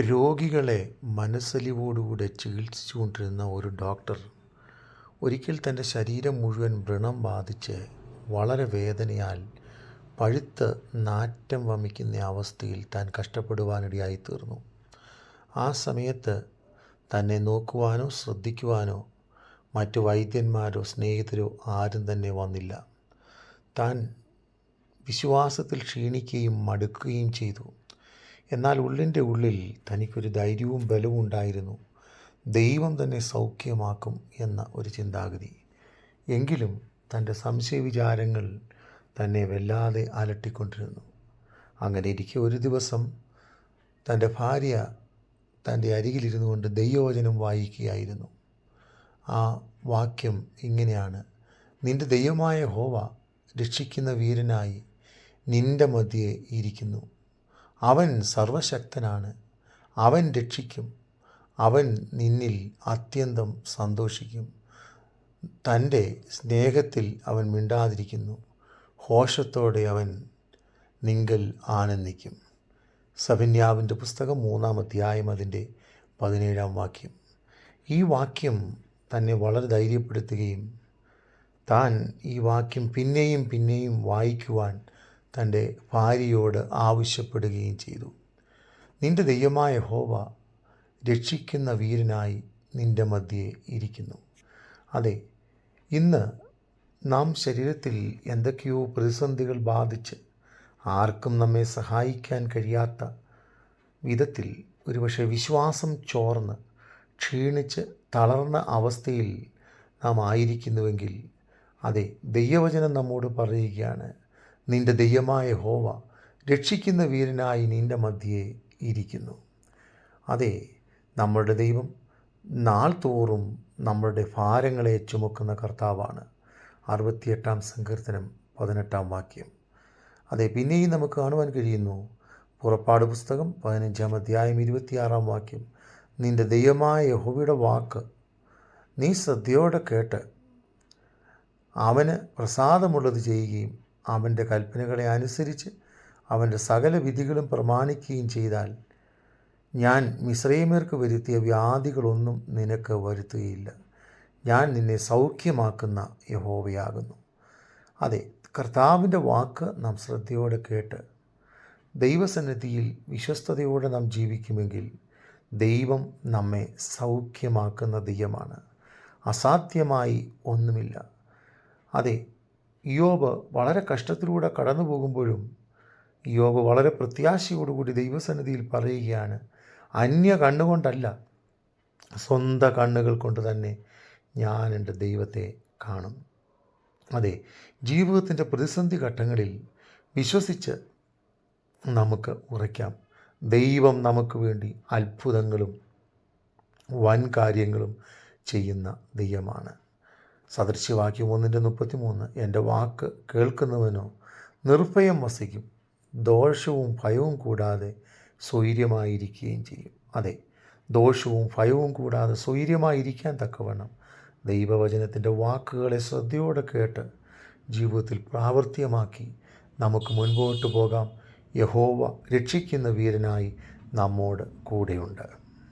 രോഗികളെ മനസ്സലിവോടുകൂടെ ചികിത്സിച്ചുകൊണ്ടിരുന്ന ഒരു ഡോക്ടർ ഒരിക്കൽ തന്റെ ശരീരം മുഴുവൻ വ്രണം ബാധിച്ച് വളരെ വേദനയാൽ പഴുത്ത് നാറ്റം വമിക്കുന്ന അവസ്ഥയിൽ താൻ കഷ്ടപ്പെടുവാനിടയായി തീർന്നു. ആ സമയത്ത് തന്നെ നോക്കുവാനോ ശ്രദ്ധിക്കുവാനോ മറ്റു വൈദ്യന്മാരോ സ്നേഹിതരോ ആരും തന്നെ വന്നില്ല. താൻ വിശ്വാസത്തിൽ ക്ഷീണിക്കുകയും മടുക്കുകയും ചെയ്തു. എന്നാൽ ഉള്ളിന്റെ ഉള്ളിൽ തനിക്കൊരു ധൈര്യവും ബലവും ഉണ്ടായിരുന്നു. ദൈവം തന്നെ സൗഖ്യമാക്കും എന്ന ഒരു ചിന്താഗതി. എങ്കിലും തന്റെ സംശയവിചാരങ്ങൾ തന്നെ വല്ലാതെ അലട്ടിക്കൊണ്ടിരുന്നു. അങ്ങനെ ഇരിക്കെ ഒരു ദിവസം തന്റെ ഭാര്യ തന്റെ അരികിലിരുന്നു കൊണ്ട് ദൈവവചനം വായിക്കുകയായിരുന്നു. ആ വാക്യം ഇങ്ങനെയാണ്. നിന്റെ ദൈവമായ ഹോവ രക്ഷിക്കുന്ന വീരനായി നിന്റെ മധ്യേ ഇരിക്കുന്നു. അവൻ സർവശക്തനാണ്. അവൻ രക്ഷിക്കും. അവൻ നിന്നിൽ അത്യന്തം സന്തോഷിക്കും. തന്റെ സ്നേഹത്തിൽ അവൻ മിണ്ടാതിരിക്കുന്നു. ഹോഷത്തോടെ അവൻ നിങ്കൽ ആനന്ദിക്കും. സഭിന്യാവിന്റെ പുസ്തകം മൂന്നാം അധ്യായം അതിന്റെ പതിനേഴാം വാക്യം. ഈ വാക്യം തന്നെ വളരെ ധൈര്യപ്പെടുത്തുകയും താൻ ഈ വാക്യം പിന്നെയും പിന്നെയും വായിക്കുവാൻ തന്റെ ഭാര്യയോട് ആവശ്യപ്പെടുകയും ചെയ്തു. നിന്റെ ദൈവമായ ഹോവ രക്ഷിക്കുന്ന വീരനായി നിന്റെ മധ്യേ ഇരിക്കുന്നു. അതെ ഇന്ന് നാം ശരീരത്തിൽ എന്തൊക്കെയോ പ്രതിസന്ധികൾ ബാധിച്ച് ആർക്കും നമ്മെ സഹായിക്കാൻ കഴിയാത്ത വിധത്തിൽ ഒരുപക്ഷെ വിശ്വാസം ചോർന്ന് ക്ഷീണിച്ച് തളർന്ന അവസ്ഥയിൽ നാം ആയിരിക്കുന്നുവെങ്കിൽ അതെ ദൈവവചനം നമ്മോട് പറയുകയാണ്. നിന്റെ ദൈവമായ ഹോവ രക്ഷിക്കുന്ന വീരനായി നിന്റെ മധ്യേ ഇരിക്കുന്നു. അതെ നമ്മളുടെ ദൈവം നാൾ തോറും നമ്മളുടെ ഭാരങ്ങളെ ചുമക്കുന്ന കർത്താവാണ്. അറുപത്തിയെട്ടാം സങ്കീർത്തനം പതിനെട്ടാം വാക്യം. അതെ പിന്നെയും നമുക്ക് കാണുവാൻ കഴിയുന്നു. പുറപ്പാട് പുസ്തകം പതിനഞ്ചാം അധ്യായം ഇരുപത്തിയാറാം വാക്യം. നിന്റെ ദൈവമായ യഹോവയുടെ വാക്ക് നീ ശ്രദ്ധയോടെ കേട്ട് അവന് പ്രസാദമുള്ളത് ചെയ്യുകയും അവന്റെ കൽപ്പനകളെ അനുസരിച്ച് അവന്റെ സകല വിധികളും പ്രമാണിക്കുകയും ചെയ്താൽ ഞാൻ മിശ്രൈമേർക്ക് വരുത്തിയ വ്യാധികളൊന്നും നിനക്ക് വരുത്തുകയില്ല. ഞാൻ നിന്നെ സൗഖ്യമാക്കുന്ന യഹോവയാകുന്നു. അതെ കർത്താവിന്റെ വാക്ക് നാം ശ്രദ്ധയോടെ കേട്ട് ദൈവസന്നിധിയിൽ വിശ്വസ്തയോടെ നാം ജീവിക്കുമെങ്കിൽ ദൈവം നമ്മെ സൗഖ്യമാക്കുന്ന ദൈവമാണ്. അസാധ്യമായി ഒന്നുമില്ല. അതെ യോബ് വളരെ കഷ്ടത്തിലൂടെ കടന്നു പോകുമ്പോഴും യോബ് വളരെ പ്രത്യാശയോടുകൂടി ദൈവസന്നിധിയിൽ പറയുകയാണ് അന്യ കണ്ണുകൊണ്ടല്ല സ്വന്തം കണ്ണുകൾ കൊണ്ട് തന്നെ ഞാൻ എന്റെ ദൈവത്തെ കാണും. അതെ ജീവിതത്തിന്റെ പ്രതിസന്ധി ഘട്ടങ്ങളിൽ വിശ്വസിച്ച് നമുക്ക് ഉറയ്ക്കാം. ദൈവം നമുക്ക് വേണ്ടി അത്ഭുതങ്ങളും വൻ കാര്യങ്ങളും ചെയ്യുന്ന ദൈവമാണ്. സദൃശ്യവാക്യം ഒന്നിന്റെ മുപ്പത്തി മൂന്ന് എന്റെ വാക്ക് കേൾക്കുന്നവനോ നിർഭയം വസിക്കും. ദോഷവും ഭയവും കൂടാതെ സ്വൈര്യമായിരിക്കുകയും ചെയ്യും. അതെ ദോഷവും ഭയവും കൂടാതെ സ്വൈര്യമായിരിക്കാൻ തക്കവണ്ണം ദൈവവചനത്തിന്റെ വാക്കുകളെ ശ്രദ്ധയോടെ കേട്ട് ജീവിതത്തിൽ പ്രാവർത്തികമാക്കി നമുക്ക് മുൻപോട്ട് പോകാം. യഹോവ രക്ഷിക്കുന്ന വീരനായി നമ്മോട് കൂടെയുണ്ട്.